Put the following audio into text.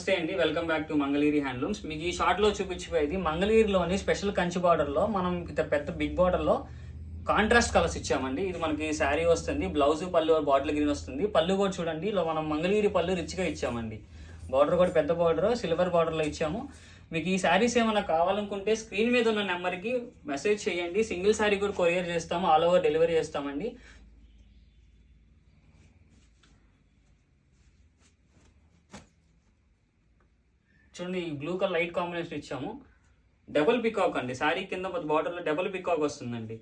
నమస్తే అండి. Welcome back to Mangalagiri handlooms మీకు ఈ షార్ట్లో చూపించిపోయేది మంగళగిరిలోని స్పెషల్ కంచి బార్డర్లో మనం ఇంత పెద్ద బిగ్ బార్డర్లో కాంట్రాస్ట్ కలర్స్ ఇచ్చామండి. ఇది మనకి శారీ వస్తుంది బ్లౌజ్ పళ్ళు బాటిల్ గ్రీన్ వస్తుంది. పళ్ళు కూడా చూడండి. ఇలా మనం మంగళగిరి పళ్ళు రిచ్గా ఇచ్చామండి. బార్డర్ కూడా పెద్ద బార్డర్ సిల్వర్ బార్డర్లో ఇచ్చాము. మీకు ఈ శారీస్ ఏమైనా కావాలనుకుంటే స్క్రీన్ మీద ఉన్న నెంబర్కి మెసేజ్ చేయండి. సింగిల్ శారీ కూడా కొరియర్ చేస్తాము ఆల్ ఓవర్ డెలివరీ చేస్తామండి. చూడండి ఈ బ్లూ కలర్ లైట్ కాంబినేషన్ ఇచ్చాము. డబుల్ పికాక్ అండి. శారీ కింద బార్డర్లో డబుల్ పికాక్ వస్తుందండి.